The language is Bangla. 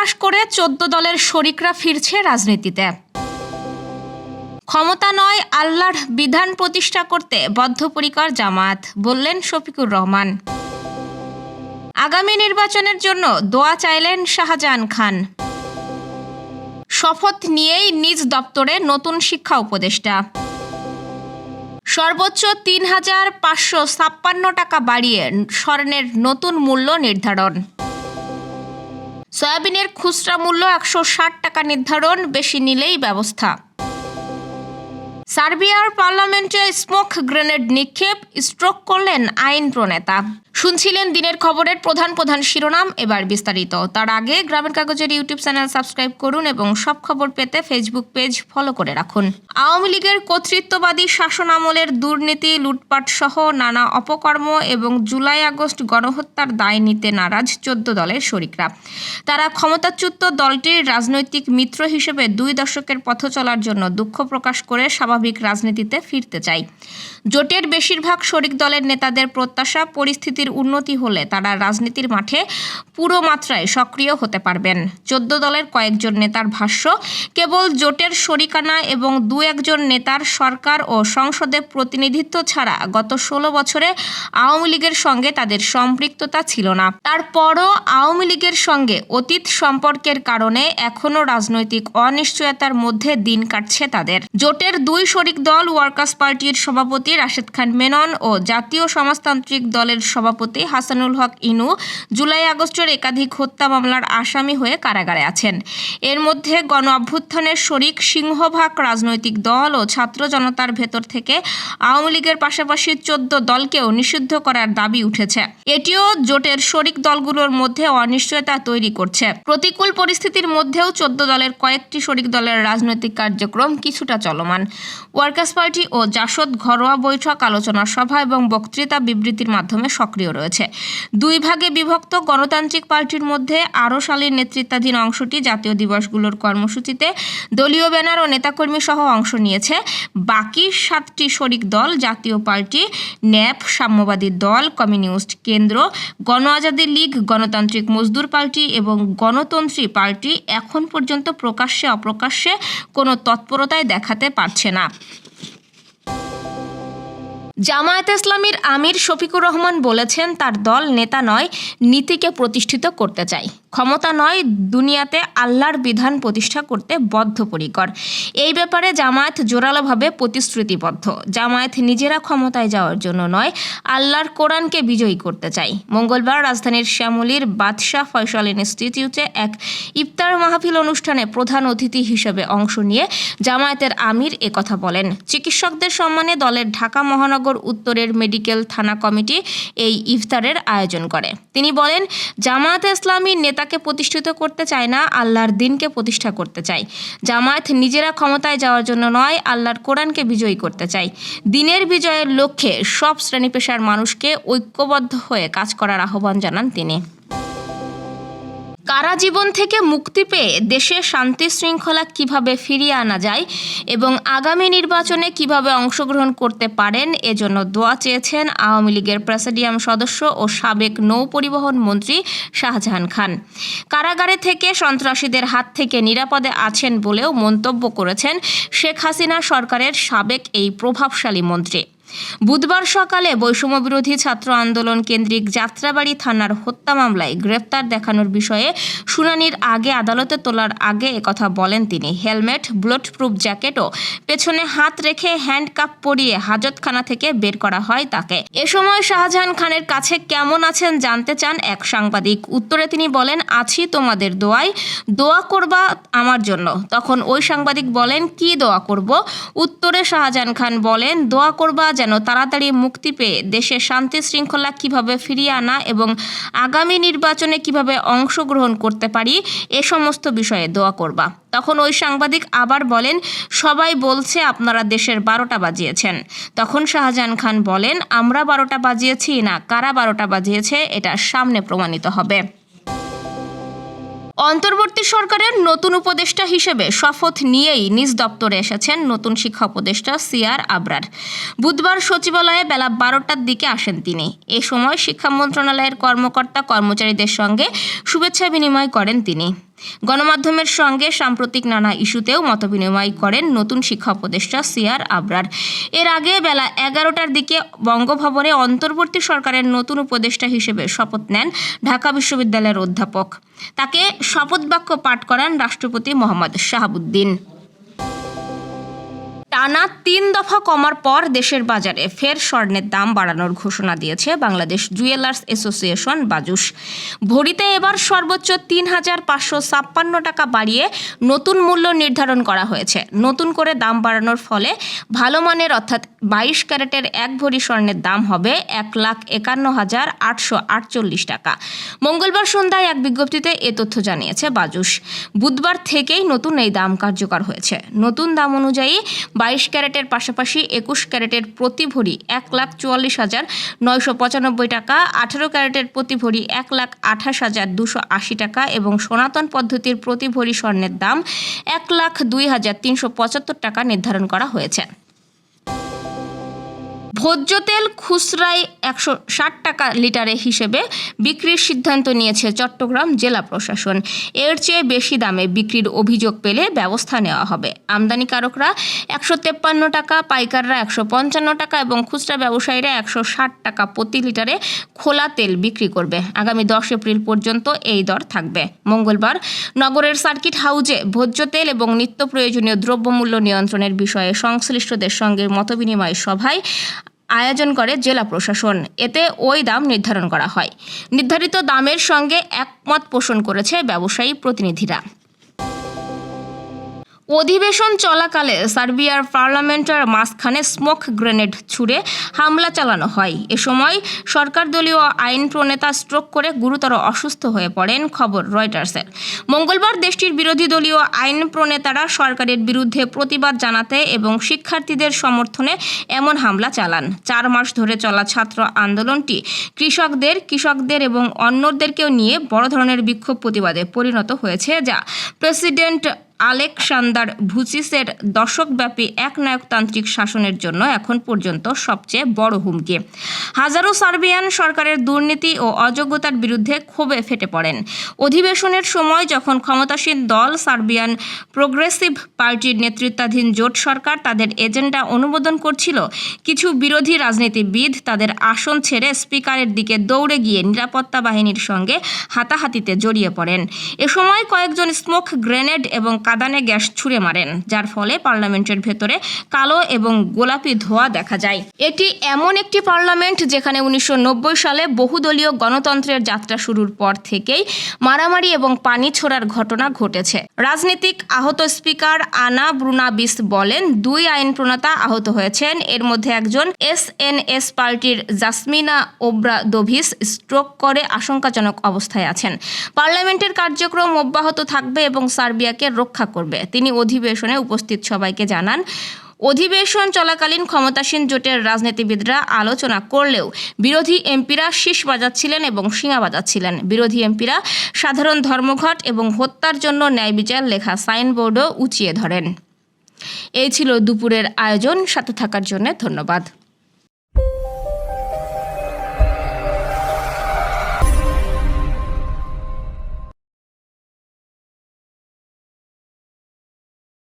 প্রকাশ করে চোদ্দ দলের শরিকরা ফিরছে রাজনীতিতে। ক্ষমতা নয়, আল্লাহর বিধান প্রতিষ্ঠা করতে বদ্ধপরিকর জামাত বললেন শফিকুর রহমান। আগামী নির্বাচনের জন্য দোয়া চাইলেন শাহজাহান খান। শপথ নিয়েই নিজ দপ্তরে নতুন শিক্ষা উপদেষ্টা। সর্বোচ্চ তিন হাজার পাঁচশো ছাপ্পান্ন টাকা বাড়িয়ে স্বর্ণের নতুন মূল্য নির্ধারণ। সয়াবিনের খুচরা মূল্য একশো ষাট টাকা নির্ধারণ, বেশি নিলেই ব্যবস্থা। সার্বিয়ার পার্লামেন্টে স্মোক গ্রেনেড নিক্ষেপ, স্ট্রোক করলেন আইন প্রণেতা। শুনছিলেন দিনের খবরের প্রধান প্রধান শিরোনাম, এবার বিস্তারিত। তার আগে গ্রামের কাগজের ইউটিউব চ্যানেল সাবস্ক্রাইব করুন এবং সব খবর পেতে ফেসবুক পেজ ফলো করে রাখুন। আওয়ামী লীগের কর্তৃত্ববাদী শাসন আমলের দুর্নীতি, লুটপাট সহ নানা অপকর্ম এবং জুলাই আগস্ট গণহত্যার দায় নিতে নারাজ চোদ্দ দলের শরিকরা। তারা ক্ষমতাচ্যুত দলটির রাজনৈতিক মিত্র হিসেবে দুই দশকের পথ চলার জন্য দুঃখ প্রকাশ করে স্বাভাবিক রাজনীতিতে ফিরতে চায়। জোটের বেশিরভাগ শরিক দলের নেতাদের প্রত্যাশা, পরিস্থিতির উন্নতি হলে তারা রাজনীতির মাঠে পুরো মাত্রায় সক্রিয় হতে পারবেন। চোদ্দ দলের কয়েকজন নেতার ভাষ্য, কেবল জোটের শরিকানা এবং দু একজন নেতার সরকার ও সংসদে প্রতিনিধিত্ব ছাড়া গত ষোলো বছরে আওয়ামী লীগের সঙ্গে তাদের সম্পৃক্ততা ছিল না। তারপরও আওয়ামী লীগের সঙ্গে অতীত সম্পর্কের কারণে এখনও রাজনৈতিক অনিশ্চয়তার মধ্যে দিন কাটছে তাদের। জোটের দুই শরিক দল ওয়ার্কার্স পার্টির সভাপতি রাশেদ খান মেনন ও জাতীয় সমাজতান্ত্রিক দলের সভাপতি হাসানুল হক ইনু জুলাই আগস্টের একাধিক হত্যা মামলার আসামি হয়ে কারাগারে আছেন। এর মধ্যে গণ অভ্যুত্থানের শরিক সিংহভাগ রাজনৈতিক দল ও ছাত্র জনতার ভেতর থেকে আওয়ামী লীগের পাশাপাশি চোদ্দ দলকেও নিষিদ্ধ করার দাবি উঠেছে। এটিও জোটের শরিক দলগুলোর মধ্যে অনিশ্চয়তা তৈরি করছে। প্রতিকূল পরিস্থিতির মধ্যেও চোদ্দ দলের কয়েকটি শরিক দলের রাজনৈতিক কার্যক্রম কিছুটা চলমান। ওয়ার্কার্স পার্টি ও জাসদ ঘরোয়া বৈঠক, আলোচনা সভা এবং বক্তৃতা বিবৃতির মাধ্যমে সক্রিয় রয়েছে। দুই ভাগে বিভক্ত গণতান্ত্রিক পার্টির মধ্যে আরও সালির নেতৃত্বাধীন অংশটি জাতীয় দিবসগুলোর কর্মসূচিতে দলীয় ব্যানার ও নেতাকর্মী সহ অংশ নিয়েছে। বাকি সাতটি শরিক দল জাতীয় পার্টি, ন্যাপ, সাম্যবাদী দল, কমিউনিস্ট কেন্দ্র, গণ আজাদি লীগ, গণতান্ত্রিক মজদুর পার্টি এবং গণতন্ত্রী পার্টি এখন পর্যন্ত প্রকাশ্যে অপ্রকাশ্যে কোনো তৎপরতায় দেখাতে পারছে না। জামায়াত ইসলামীর আমির শফিকুর রহমান বলেছেন তার দল নেতা নয় নীতিকে প্রতিষ্ঠিত করতে চায় ক্ষমতা নয়, দুনিয়াতে আল্লাহর বিধান প্রতিষ্ঠা করতে বদ্ধপরিকর। এই ব্যাপারে জামায়াত জোরালোভাবে প্রতিশ্রুতিবদ্ধ। জামায়াত নিজেরা ক্ষমতায় যাওয়ার জন্য নয়, আল্লাহর কোরআনকে বিজয়ী করতে চায়। মঙ্গলবার রাজধানীর শ্যামলীর বাদশাহ ফয়সাল ইনস্টিটিউটে এক ইফতার মাহফিল অনুষ্ঠানে প্রধান অতিথি হিসেবে অংশ নিয়ে জামায়াতের আমির একথা বলেন। চিকিৎসকদের সম্মানে দলের ঢাকা মহানগর উত্তরের মেডিকেল থানা কমিটি এই ইফতারের আয়োজন করে। তিনি বলেন, জামায়াত ইসলামী নেতাকে প্রতিষ্ঠিত করতে চায় না, আল্লাহর দিনকে প্রতিষ্ঠা করতে চায়। জামায়াত নিজেরা ক্ষমতায় যাওয়ার জন্য নয়, আল্লাহর কোরআনকে বিজয়ী করতে চায়। দিনের বিজয়ের লক্ষ্যে সব শ্রেণি পেশার মানুষকে ঐক্যবদ্ধ হয়ে কাজ করার আহ্বান জানান তিনি। কারা জীবন থেকে মুক্তি পেয়ে দেশে শান্তি শৃঙ্খলা কীভাবে ফিরিয়ে আনা যায় এবং আগামী নির্বাচনে কীভাবে অংশগ্রহণ করতে পারেন, এজন্য দোয়া চেয়েছেন আওয়ামী লীগের প্রেসিডিয়াম সদস্য ও সাবেক নৌ পরিবহন মন্ত্রী শাহজাহান খান। কারাগারে থেকে সন্ত্রাসীদের হাত থেকে নিরাপদে আছেন বলেও মন্তব্য করেছেন শেখ হাসিনা সরকারের সাবেক এই প্রভাবশালী মন্ত্রী। বুধবার সকালে বৈষম্য বিরোধী ছাত্র আন্দোলন কেন্দ্রিক যাত্রাবাড়ি থানার হত্যা মামলায় গ্রেফতার দেখানোর বিষয়ে শুনানির আগে আদালতে তোলার আগে একথা বলেন তিনি। হেলমেট বুলেট প্রুফ জ্যাকেট ও পেছনে হাত রেখে হ্যান্ডকাপ পরিয়ে হাজতখানা থেকে বের করা হয় তাকে। এ সময় শাহজাহান খানের কাছে কেমন আছেন জানতে চান এক সাংবাদিক। উত্তরে তিনি বলেন, আছি তোমাদের দোয়ায়, দোয়া করবা আমার জন্য। তখন ওই সাংবাদিক বলেন, কি দোয়া করব? উত্তরে শাহজাহান খান বলেন, দোয়া করবা যেন তাড়াতাড়ি মুক্তি পেয়ে দেশে শান্তি শৃঙ্খলা কীভাবে ফিরিয়ে আনা এবং আগামী নির্বাচনে কীভাবে অংশগ্রহণ করতে পারি, এ সমস্ত বিষয়ে দোয়া করবা। তখন ওই সাংবাদিক আবার বলেন, সবাই বলছে আপনারা দেশের বারোটা বাজিয়েছেন। তখন শাহজাহান খান বলেন, আমরা বারোটা বাজিয়েছি না, কারা বারোটা বাজিয়েছে, এটা সামনে প্রমাণিত হবে। অন্তর্বর্তী সরকারের নতুন উপদেষ্টা হিসেবে শপথ নিয়েই নিজ দপ্তরে এসেছেন নতুন শিক্ষা উপদেষ্টা সিআর আবরার। বুধবার সচিবালয়ে বেলা বারোটার দিকে আসেন তিনি। এ সময় শিক্ষা মন্ত্রণালয়ের কর্মকর্তা কর্মচারীদের সঙ্গে শুভেচ্ছা বিনিময় করেন তিনি। গণমাধ্যমের সঙ্গে সাম্প্রতিক নানা ইস্যুতেও মতবিনিময় করেন নতুন শিক্ষা উপদেষ্টা সিয়ার আবরার। এর আগে বেলা এগারোটার দিকে বঙ্গভবনে অন্তর্বর্তী সরকারের নতুন উপদেষ্টা হিসেবে শপথ নেন ঢাকা বিশ্ববিদ্যালয়ের অধ্যাপক। তাকে শপথ বাক্য পাঠ করান রাষ্ট্রপতি মোহাম্মদ শাহাবুদ্দিন। টানা তিন দফা কমার পর দেশের বাজারে ফের স্বর্ণের দাম বাড়ানোর ঘোষণা দিয়েছে বাংলাদেশ জুয়েলার্স অ্যাসোসিয়েশন বাজুস ভরিতে এবার সর্বোচ্চ তিন হাজার পাঁচশো ছাপ্পান্ন টাকা বাড়িয়ে নতুন মূল্য নির্ধারণ করা হয়েছে। নতুন করে দাম বাড়ানোর ফলে ভালো মানের অর্থাৎ বাইশ ক্যারেটের এক ভরি স্বর্ণের দাম হবে এক লাখ একান্ন হাজার আটশো আটচল্লিশ টাকা। মঙ্গলবার সন্ধ্যায় এক বিজ্ঞপ্তিতে এ তথ্য জানিয়েছে বাজুস বুধবার থেকেই নতুন এই দাম কার্যকর হয়েছে। নতুন দাম অনুযায়ী বাইশ ক্যারেটের পাশাপাশি একুশ ক্যারেটের প্রতি ভরি এক লাখ চুয়াল্লিশ হাজার নয়শো পঁচানব্বই টাকা, আঠারো ক্যারেটের প্রতি ভরি এক লাখ আঠাশ হাজার দুশো আশি টাকা এবং সনাতন পদ্ধতির প্রতি ভরি স্বর্ণের দাম এক লাখ দুই হাজার তিনশো পঁচাত্তর টাকা নির্ধারণ করা হয়েছে। ভোজ্য তেল খুচরায় একশো ষাট টাকা লিটারে হিসেবে বিক্রির সিদ্ধান্ত নিয়েছে চট্টগ্রাম জেলা প্রশাসন। এর চেয়ে বেশি দামে বিক্রির অভিযোগ পেলে ব্যবস্থা নেওয়া হবে। আমদানিকারকরা একশো তেপ্পান্ন টাকা, পাইকাররা একশো পঞ্চান্ন টাকা এবং খুচরা ব্যবসায়ীরা একশো ষাট টাকা প্রতি লিটারে খোলা তেল বিক্রি করবে। আগামী দশ এপ্রিল পর্যন্ত এই দর থাকবে। মঙ্গলবার নগরের সার্কিট হাউজে ভোজ্য তেল এবং নিত্য প্রয়োজনীয় দ্রব্যমূল্য নিয়ন্ত্রণের বিষয়ে সংশ্লিষ্টদের সঙ্গে মতবিনিময় সভায় আয়োজন করে জেলা প্রশাসন। এতে ওই দাম নির্ধারণ করা হয়। নির্ধারিত দামের সঙ্গে একমত পোষণ করেছে ব্যবসায়ী প্রতিনিধিরা। অধিবেশন চলাকালে সার্বিয়ার পার্লামেন্টের মাঝখানে স্মোক গ্রেনেড ছুড়ে হামলা চালানো হয়। এ সময় সরকার দলীয় আইন প্রণেতা স্ট্রোক করে গুরুতর অসুস্থ হয়ে পড়েন, খবর রয়টার্সের। মঙ্গলবার দেশটির বিরোধী দলীয় আইন প্রণেতারা সরকারের বিরুদ্ধে প্রতিবাদ জানাতে এবং শিক্ষার্থীদের সমর্থনে এমন হামলা চালান। চার মাস ধরে চলা ছাত্র আন্দোলনটি কৃষকদের কৃষকদের এবং অন্যদেরকেও নিয়ে বড় ধরনের বিক্ষোভ প্রতিবাদে পরিণত হয়েছে, যা প্রেসিডেন্ট আলেকসান্দার ভুচিসের দশকব্যাপী একনায়কতান্ত্রিক শাসনের জন্য এখন পর্যন্ত সবচেয়ে বড় হুমকি। হাজারো সার্বিয়ান সরকারের দুর্নীতি ও অযোগ্যতার বিরুদ্ধে ক্ষোভে ফেটে পড়েন। অধিবেশনের সময় যখন ক্ষমতাসীন দল সার্বিয়ান প্রোগ্রেসিভ পার্টির নেতৃত্বাধীন জোট সরকার তাদের এজেন্ডা অনুমোদন করছিল, কিছু বিরোধী রাজনীতিবিদ তাদের আসন ছেড়ে স্পিকারের দিকে দৌড়ে গিয়ে নিরাপত্তা বাহিনীর সঙ্গে হাতাহাতিতে জড়িয়ে পড়েন। এ সময় কয়েকজন স্মোক গ্রেনেড এবং কাদানে গ্যাস ছুঁড়ে মারেন, যার ফলে পার্লামেন্টের ভেতরে কালো এবং গোলাপি ধোয়া দেখা যায়। এটি এমন একটি পার্লামেন্ট যেখানে উনিশশো নব্বই সালে বহুদলীয় গণতন্ত্রের যাত্রা শুরুর পর থেকেই মারামারি এবং পানি ছোড়ার ঘটনা ঘটেছে। রাজনীতিক আহত স্পিকার আনা ব্রুনাবিস বলেন, দুই আইন প্রণেতা আহত হয়েছেন। এর মধ্যে একজন এসএনএস পার্টির জাসমিনা ওব্রাদোভিস স্ট্রোক করে আশঙ্কাজনক অবস্থায় আছেন। পার্লামেন্টের কার্যক্রম অব্যাহত থাকবে এবং সার্বিয়াকে রক্ষা করবে। তিনি অধিবেশনে উপস্থিত সবাইকে জানান, অধিবেশন চলাকালীন ক্ষমতাসীন জোটের রাজনীতিবিদরা আলোচনা করলেও বিরোধী এমপিরা শীষ বাজাচ্ছিলেন এবং শিঙা বাজাচ্ছিলেন। বিরোধী এমপিরা সাধারণ ধর্মঘট এবং হত্যার জন্য ন্যায় বিচার লেখা সাইনবোর্ডও উঁচিয়ে ধরেন। এই ছিল দুপুরের আয়োজন। সাথে থাকার জন্য ধন্যবাদ।